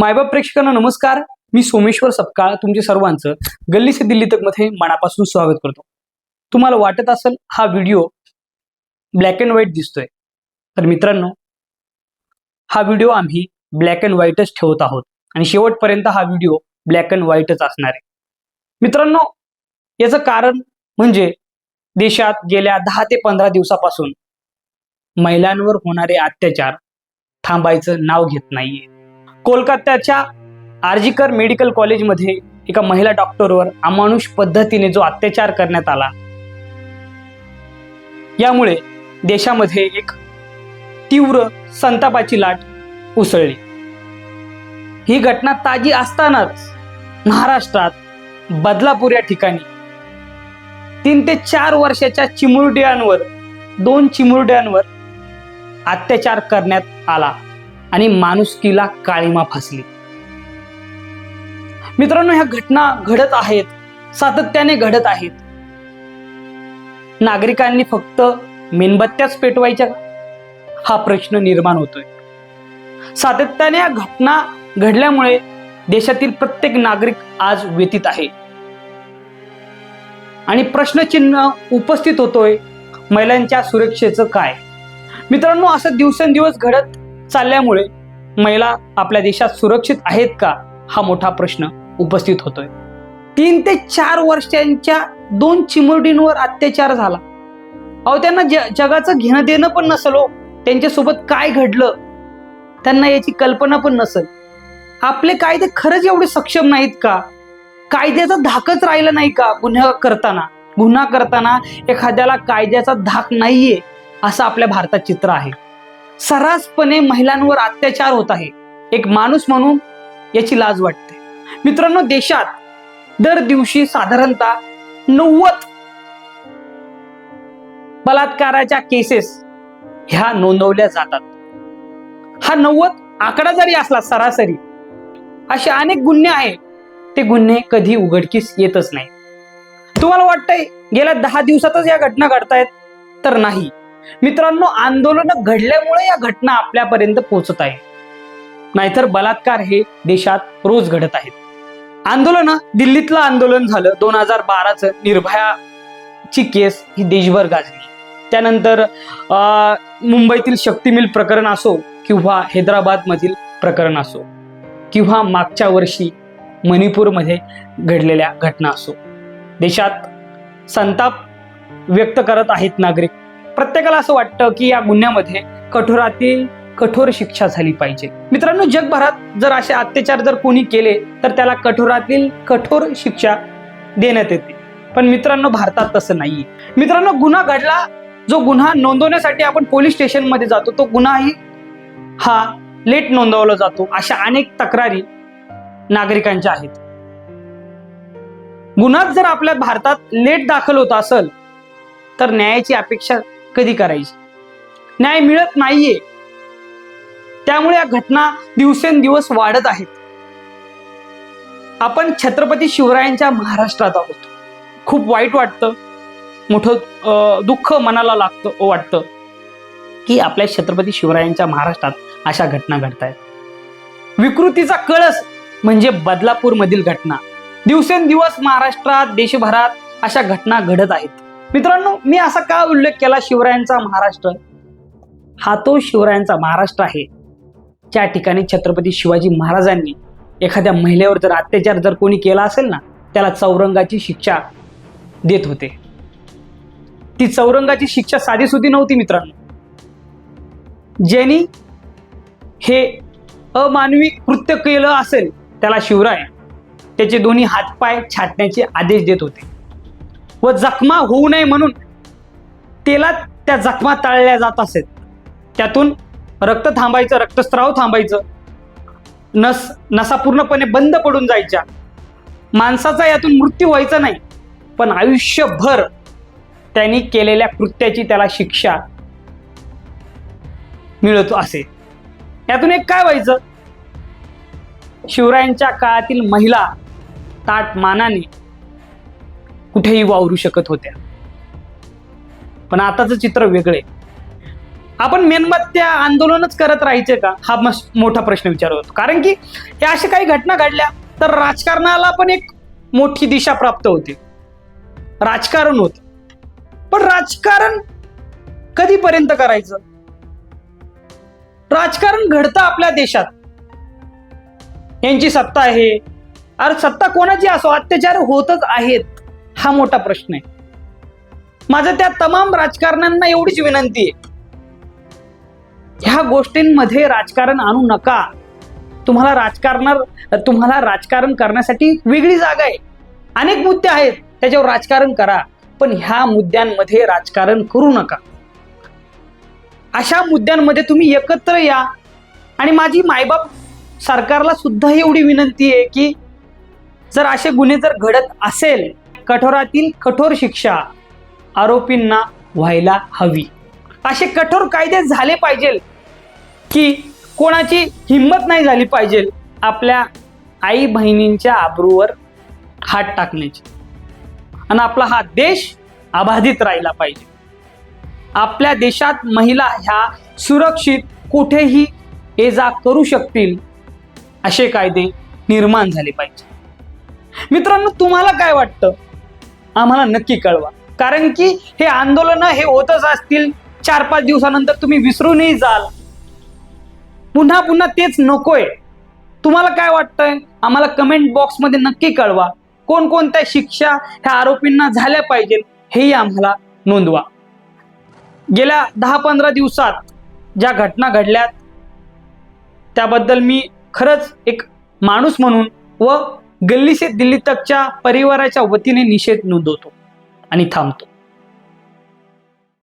मायबाप प्रेक्षकांना नमस्कार. मी सोमेश्वर सपकाळ तुमचे सर्वांचं गल्ली से दिल्ली तकमध्ये मनापासून स्वागत करतो. तुम्हाला वाटत असेल हा व्हिडिओ ब्लॅक अँड व्हाईट दिसतोय. तर मित्रांनो हा व्हिडिओ आम्ही ब्लॅक अँड व्हाईटच ठेवत आहोत. आणि शेवटपर्यंत हा व्हिडिओ ब्लॅक अँड व्हाईटच असणार आहे. मित्रांनो याचं कारण म्हणजे देशात गेल्या दहा ते पंधरा दिवसापासून महिलांवर होणारे अत्याचार थांबायचं नाव घेत नाहीये. कोलकात्याच्या आर्जिकर मेडिकल कॉलेजमध्ये एका महिला डॉक्टरवर अमानुष पद्धतीने जो अत्याचार करण्यात आला. यामुळे देशामध्ये एक तीव्र संतापाची लाट उसळली. ही घटना ताजी असतानाच महाराष्ट्रात बदलापूर या ठिकाणी तीन ते चार वर्षाच्या चिमुरड्यांवर दोन चिमुरड्यांवर अत्याचार करण्यात आला. आणि माणुसकीला काळीमा फासली. मित्रांनो ह्या घटना घडत आहेत. सातत्याने घडत आहेत. नागरिकांनी फक्त मेणबत्त्याच पेटवायच्या हा प्रश्न निर्माण होतोय. सातत्याने या घटना घडल्यामुळे देशातील प्रत्येक नागरिक आज व्यतीत आहे. आणि प्रश्नचिन्ह उपस्थित होतोय. महिलांच्या सुरक्षेचं काय? मित्रांनो असं दिवसेंदिवस घडत चालल्यामुळे महिला आपल्या देशात सुरक्षित आहेत का हा मोठा प्रश्न उपस्थित होतोय. तीन ते चार वर्षांच्या दोन चिमुरडींवर अत्याचार झाला. अहो त्यांना ज जगाचं घेणं देणं पण नसेल हो. त्यांच्यासोबत काय घडलं त्यांना याची कल्पना पण नसेल. आपले कायदे खरंच एवढे सक्षम नाहीत का? कायद्याचा धाकच राहिला नाही का गुन्हा करताना? गुन्हा करताना एखाद्याला कायद्याचा धाक नाहीये असं आपल्या भारतात चित्र आहे. सर्रासपणे महिलांवर अत्याचार होत आहे. एक माणूस म्हणून याची लाज वाटते. मित्रांनो देशात दर दिवशी साधारणतः नव्वद बलात्काराच्या केसेस ह्या नोंदवल्या जातात. हा नव्वद आकडा जरी असला सरासरी असे अनेक गुन्हे आहेत. ते गुन्हे कधी उघडकीस येतच नाही तुम्हाला वाटतंय गेल्या दहा दिवसातच या घटना घडतायत? तर नाही. मित्रांनो आंदोलन घडल्यामुळे या घटना आपल्यापर्यंत पोहोचत आहे नाहीतर बलात्कार हे देशात रोज घडत आहेत. आंदोलन दिल्लीतलं आंदोलन झालं. दोन हजार बाराचं निर्भयाची केस ही देशभर गाजली. त्यानंतर अं, मुंबईतील शक्तीमिल प्रकरण असो किंवा हैदराबाद मधील प्रकरण असो किंवा मागच्या वर्षी मणिपूरमध्ये घडलेल्या घटना असो. देशात संताप व्यक्त करत आहेत नागरिक. प्रत्येकाला असं वाटतं की या गुन्ह्यामध्ये कठोरातील कठोर शिक्षा झाली पाहिजे. मित्रांनो जगभरात जर असे अत्याचार जर कोणी केले तर त्याला कठोरातील कठोर शिक्षा देण्यात येते. पण मित्रांनो भारतात तसं नाहीये. मित्रांनो गुन्हा घडला जो गुन्हा नोंदवण्यासाठी आपण पोलीस स्टेशनमध्ये जातो तो गुन्हाही हा लेट नोंदवला जातो. अशा अनेक तक्रारी नागरिकांच्या आहेत. गुन्हा जर आपल्या भारतात लेट दाखल होत असेल तर न्यायाची अपेक्षा कधी करायची? न्याय मिळत नाहीये. त्यामुळे या घटना दिवसेंदिवस वाढत आहेत. आपण छत्रपती शिवरायांच्या महाराष्ट्रात आहोत. खूप वाईट वाटतं. मोठं दुःख मनाला लागतं वाटतं की आपल्या छत्रपती शिवरायांच्या महाराष्ट्रात अशा घटना घडत आहेत विकृतीचा कळस म्हणजे बदलापूर मधील घटना. दिवसेंदिवस महाराष्ट्रात देशभरात अशा घटना घडत आहेत. मित्रांनो मी असा का उल्लेख केला शिवरायांचा महाराष्ट्र? हा तो शिवरायांचा महाराष्ट्र आहे. ज्या ठिकाणी छत्रपती शिवाजी महाराजांनी एखाद्या महिलेवर जर अत्याचार जर कोणी केला असेल ना त्याला चौरंगाची शिक्षा देत होते. ती चौरंगाची शिक्षा साधीसुधी नव्हती मित्रांनो. ज्यांनी हे अमानवी कृत्य केलं असेल त्याला शिवराय त्याचे दोन्ही हातपाय छाटण्याचे आदेश देत होते. व जखमा होऊ नये म्हणून तेलात त्या जखमा तळल्या जात असेल. त्यातून रक्त थांबायचं रक्तस्राव थांबायचं. नस नसा पूर्णपणे बंद पडून जायच्या. माणसाचा यातून मृत्यू व्हायचा नाही पण आयुष्यभर त्यांनी केलेल्या कृत्याची त्याला शिक्षा मिळत असे. यातून एक काय व्हायचं? शिवरायांच्या काळातील महिला ताट मानाने कुठेही वावरू शकत होत्या. पण आताचं चित्र वेगळे आपण मेणबत्त्या आंदोलनच करत राहायचे का? हा मोठा प्रश्न विचारत होतो. कारण की या अशा काही घटना घडल्या तर राजकारणाला पण एक मोठी दिशा प्राप्त होते. राजकारण होत. पण राजकारण कधीपर्यंत करायचं? राजकारण घडतं आपल्या देशात. यांची सत्ता आहे. अरे सत्ता कोणाची असो अत्याचार होतच आहेत. हा मोठा प्रश्न आहे. माझं त्या तमाम राजकारण्यांना एवढीच विनंती आहे. ह्या गोष्टींमध्ये राजकारण आणू नका. तुम्हाला राजकारणार तुम्हाला राजकारण करण्यासाठी वेगळी जागा आहे. अनेक मुद्दे आहेत त्याच्यावर राजकारण करा. पण ह्या मुद्द्यांमध्ये राजकारण करू नका. अशा मुद्द्यांमध्ये तुम्ही एकत्र या. आणि माझी मायबाप सरकारला सुद्धा एवढी विनंती आहे की जर असे गुन्हे जर घडत असेल कठोरातील कठोर शिक्षा आरोपींना व्हायला हवी. असे कठोर कायदे झाले पाहिजे की कोणाची हिंमत नाही झाली पाहिजे आपल्या आई बहिणींच्या आबरूवर हात टाकण्याची. आणि आपला हा देश अबाधित राहिला पाहिजे. आपल्या देशात महिला ह्या सुरक्षित कुठेही ये जा करू शकतील असे कायदे निर्माण झाले पाहिजे. मित्रांनो तुम्हाला काय वाटतं? आम्हाला नक्की कळवा. कारण की हे आंदोलन हे होतच असतील. चार पाच दिवसानंतर तुम्ही विसरूनही जाल. पुन्हा पुन्हा तेच नकोय. तुम्हाला काय वाटतंय? आम्हाला कमेंट बॉक्समध्ये नक्की कळवा. कोणकोणत्या शिक्षा ह्या आरोपींना झाल्या पाहिजेत हेही आम्हाला नोंदवा. गेल्या दहा पंधरा दिवसात ज्या घटना घडल्यात त्याबद्दल मी खरंच एक माणूस म्हणून व गल्ली से दिल्ली तकच्या परिवाराच्या वतीने निषेध नोंदवतो आणि थांबतो.